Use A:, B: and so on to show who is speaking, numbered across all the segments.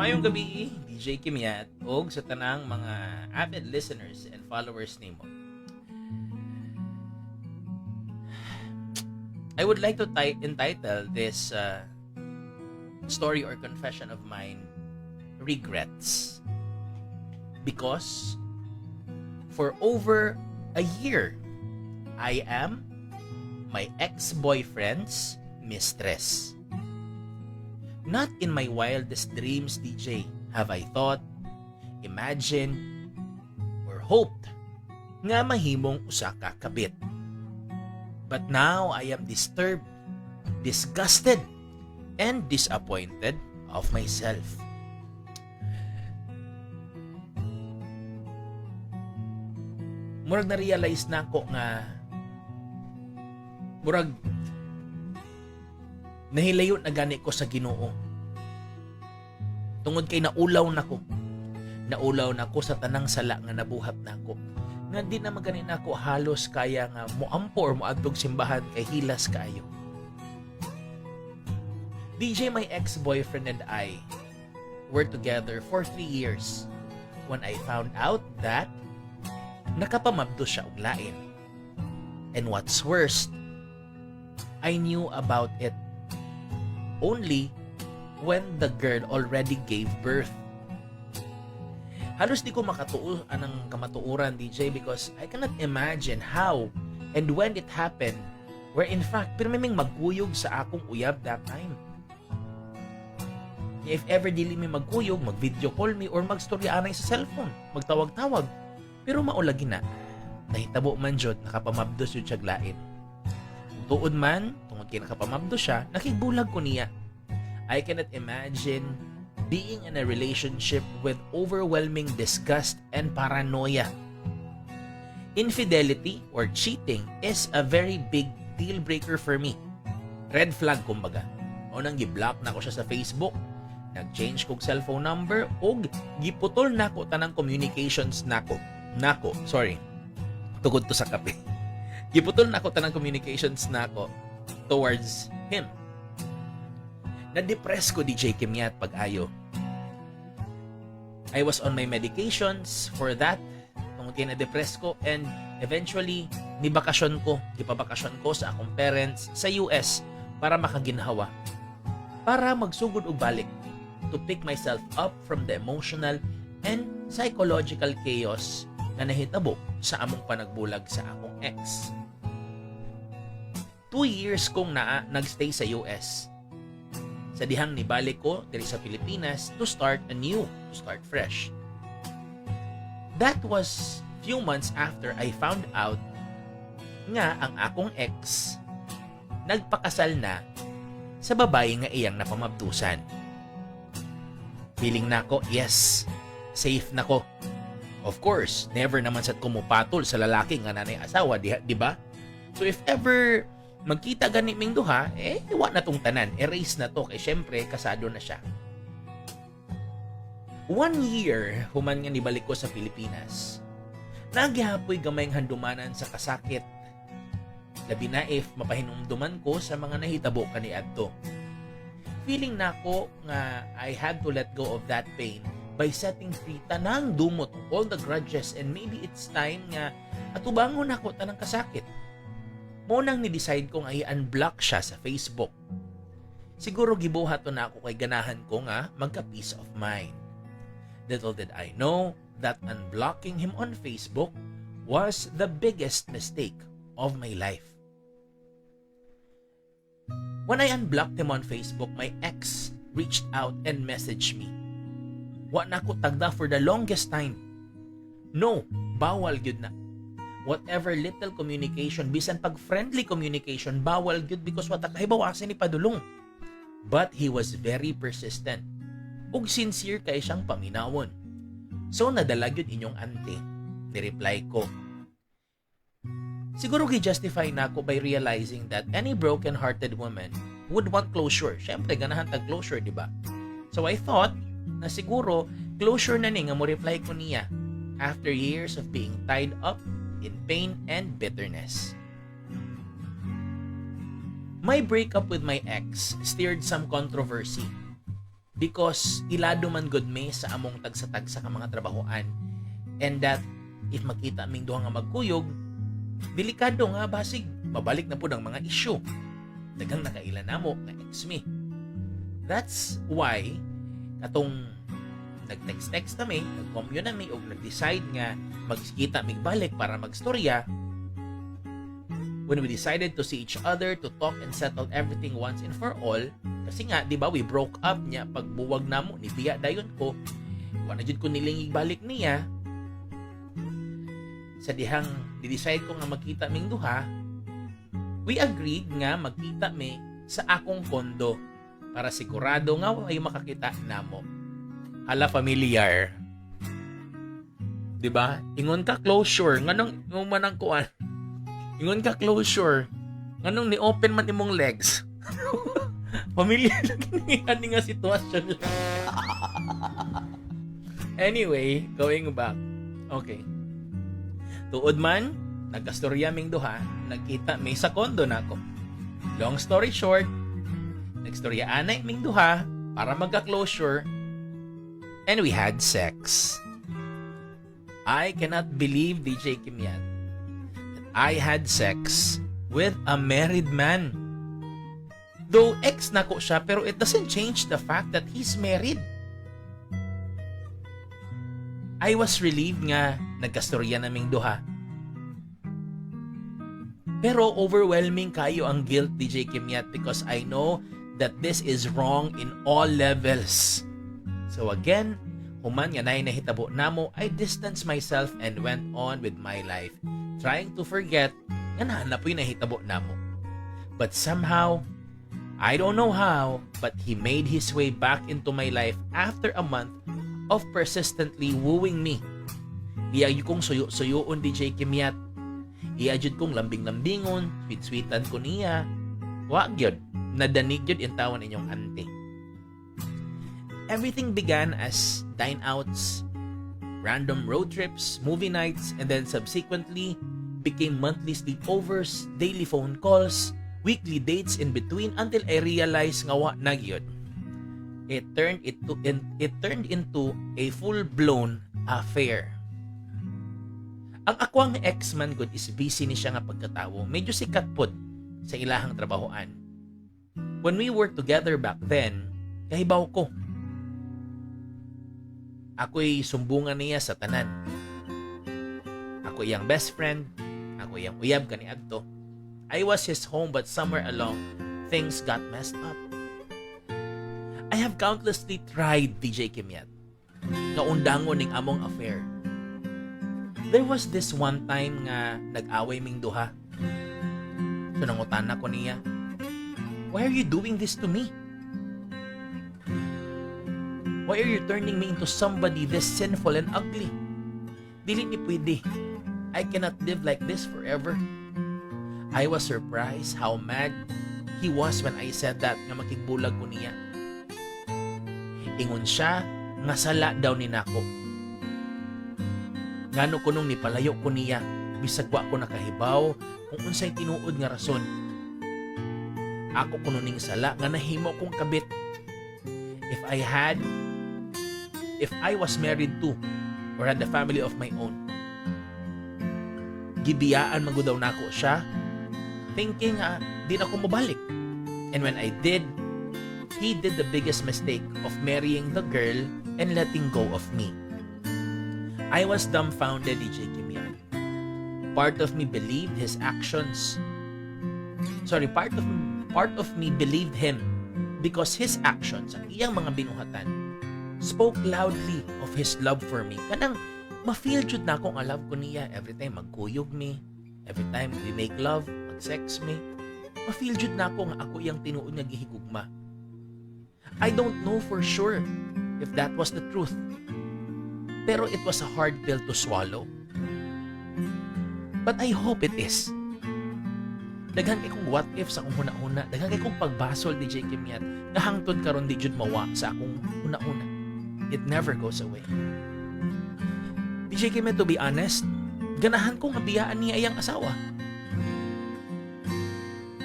A: Mayong gabi, DJ Kimyat, og sa tanang mga avid listeners and followers nimo. I would like to ti- entitle this uh, story or confession of mine Regrets. Because for over a year, I am my ex-boyfriend's mistress. Not in my wildest dreams, DJ, have I thought, imagined, or hoped nga mahimong usa ka kabit. But now I am disturbed, disgusted, and disappointed of myself. Murag na-realize na ako nga murag nahilayo na gani ko sa Ginoo. Tungod kay naulaw nako. Naulaw nako sa tanang sala nga nabuhat nako. Nga di na magani nako halos kaya nga moampo or moadtog simbahan kay hilas kaayo. DJ my ex-boyfriend and I were together for three years when I found out that nakapamabdo siya og lain. And what's worst, I knew about it only when the girl already gave birth. Halos di ko makatuo anang kamatuuran DJ because I cannot imagine how and when it happened where in fact pirmiming magkuyog sa akong uyab that time. If ever dili mi magkuyog, mag-video call me or mag-story anay sa cellphone, magtawag-tawag. Pero maulagi na. Nahitabo man jud nakapamabdo jud siya glain. Tuod man, tungod kay nakapamabdo siya, nakigbulag ko niya. I cannot imagine being in a relationship with overwhelming disgust and paranoia. Infidelity or cheating is a very big deal breaker for me. Red flag kumbaga. O nang gi-block na ko siya sa Facebook, nag-change kog cellphone number og giputol nako tanang communications nako. Nako, sorry. Tugod to sa kape. Giputol nako tanang communications nako towards him. Na-depress ko DJ Kimyat pag-ayo. I was on my medications for that. Tungod kay na-depress ko and eventually nibakasyon ko, gipabakasyon ko sa akong parents sa US para makaginhawa. Para magsugod og balik to pick myself up from the emotional and psychological chaos na nahitabo sa among panagbulag sa akong ex. Two years kong naa nagstay sa US. Sa dihang nibalik ko diri sa Pilipinas to start anew, to start fresh. That was few months after I found out nga ang akong ex nagpakasal na sa babae nga iyang napamabtusan. Feeling na ko, yes, safe na ko. Of course, never naman sa kumupatol sa lalaki nga nanay asawa, di, di ba? So if ever magkita gani ming duha, eh, iwa na tong tanan. Erase na to, kay syempre, kasado na siya. One year, human nga nibalik ko sa Pilipinas. Nagihapoy gamayng handumanan sa kasakit. Labi na if mapahinumduman ko sa mga nahitabo kani adto. Feeling na ko nga I had to let go of that pain by setting free tanang dumot all the grudges and maybe it's time nga atubangon ako tanang kasakit. Mo nang ni-decide ko nga i-unblock siya sa Facebook. Siguro gibuhat to na ako kay ganahan ko nga magka peace of mind. Little did I know that unblocking him on Facebook was the biggest mistake of my life. When I unblocked him on Facebook, my ex reached out and messaged me. Wa na ko tagda for the longest time. No, bawal gyud na. Whatever little communication, bisan pag friendly communication, bawal gyud because what kahibawasan ni padulong. But he was very persistent. Ug sincere kay siyang paminawon. So nadala gyud inyong ante. Ni-reply ko, Siguro gi-justify na ako by realizing that any broken-hearted woman would want closure. Siyempre, ganahan tag closure, di ba? So I thought na siguro closure na ni nga mo reply ko niya after years of being tied up in pain and bitterness. My breakup with my ex stirred some controversy. because ilado man good me sa among tagsa-tagsa mga trabahoan and that if makita ming duha nga magkuyog delikado nga basig mabalik na po ang mga issue daghang nakailan namo nga ex me that's why katong nag-text-text kami nag-commune na mi og nag-decide nga magkita mig balik para magstorya. When we decided to see each other to talk and settle everything once and for all kasi nga di ba we broke up niya pagbuwag namo ni Bia dayon ko wala jud ko niling ibalik niya. Sa dihang di-decide ko nga magkita ming duha we agreed nga magkita mi sa akong kondo para sigurado nga ay makakita namo hala familiar di ba ingon ka closure nganong ingon man ang kuan ingon ka closure nganong ni open man imong legs Pamilya lagi ni nga sitwasyon lang. anyway, going back. Okay. Tuod man, nagkastorya ming duha, nagkita may sa kondo nako. Long story short, nagstorya anay ming duha para magka-closure and we had sex. I cannot believe DJ Kim Yan that I had sex with a married man. Though ex na ko siya, pero it doesn't change the fact that he's married. I was relieved nga nagkastorya naming duha. Pero overwhelming kayo ang guilt, DJ Kimyat, because I know that this is wrong in all levels. So again, human nga nay nahitabo namo, I distanced myself and went on with my life, trying to forget nga nahanap yung nahitabo namo. But somehow, I don't know how, but he made his way back into my life after a month of persistently wooing me. Iyagyod kong suyo-suyoon DJ Kimyat. Iyagyod kong lambing-lambingon, sweet-sweetan ko niya. Wag yun, nadanig yun yung tawan inyong ante. Everything began as dine-outs, random road trips, movie nights, and then subsequently became monthly sleepovers, daily phone calls, weekly dates in between until I realized nga wa na. It turned it to it turned into a full-blown affair. Ang akwang ex-man good is busy ni siya nga pagkatawo. Medyo sikat pod sa ilahang trabahoan. When we were together back then, kahibaw ko. Ako'y sumbungan niya sa tanan. Ako iyang best friend, ako iyang uyab kani adto. I was his home but somewhere along, things got messed up. I have countlessly tried DJ Kimyat. Kaundangon ning among affair. There was this one time nga nag-away ming duha. So nangutan ko niya, Why are you doing this to me? Why are you turning me into somebody this sinful and ugly? Dili ni pwede. I cannot live like this forever. I was surprised how mad he was when I said that nga makigbulag ko niya. Ingon siya nga sala daw ni nako. Ngano ko nung nipalayo ko niya, bisag wa ko nakahibaw kung unsay tinuod nga rason. Ako kuno ning sala nga nahimo kong kabit. If I had if I was married to or had a family of my own, gibiyaan man daw nako siya thinking uh, di na ako mabalik. And when I did, he did the biggest mistake of marrying the girl and letting go of me. I was dumbfounded, DJ Kimian. Part of me believed his actions. Sorry, part of part of me believed him because his actions, ang iyang mga binuhatan, spoke loudly of his love for me. Kanang ma-feel jud na akong love ko niya every time magkuyog me, every time we make love, mag-sex me. Ma-feel jud na ako nga ako iyang tinuod nga gihigugma. I don't know for sure if that was the truth. Pero it was a hard pill to swallow. But I hope it is. Daghan kay kong what if sa akong huna-huna. Daghan kay kong pagbasol DJ Kimyat. Nahangtod karon di jud mawa sa akong huna-huna. It never goes away. DJ Kimyat to be honest, ganahan kong abiyaan niya iyang asawa.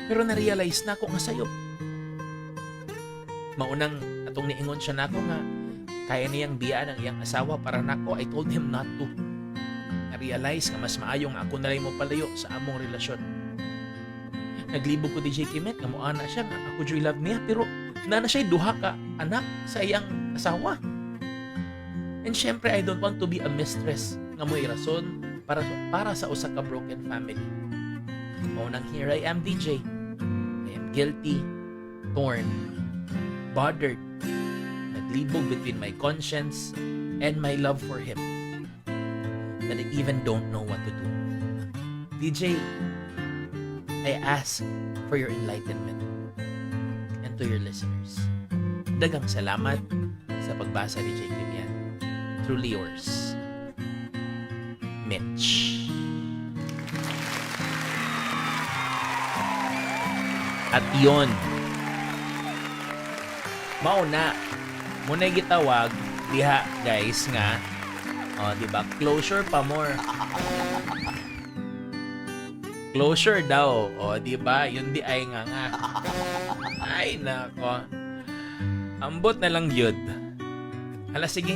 A: Pero na-realize na ko nga sayop. Maunang katong niingon siya nako nga kaya niyang biyaan ang iyang asawa para nako I told him not to na-realize nga mas maayo nga ako na mo palayo sa among relasyon naglibog ko DJ Kimet nga moana siya nga ako joy love niya pero nana siya duha ka anak sa iyang asawa and syempre I don't want to be a mistress nga mo'y rason para para sa usa ka broken family. Mao nang here I am DJ I am guilty torn bothered naglibog between my conscience and my love for him. That I even don't know what to do. DJ I ask for your enlightenment and to your listeners. Dagang salamat sa pagbasa ni Limian truly yours Mitch At yon. Mauna. Muna gitawag diha guys nga. O, di ba? Closure pa more. Closure daw. O, di ba? Yun di ay nga nga. Ay, nako. Ambot na lang yun. Hala, sige.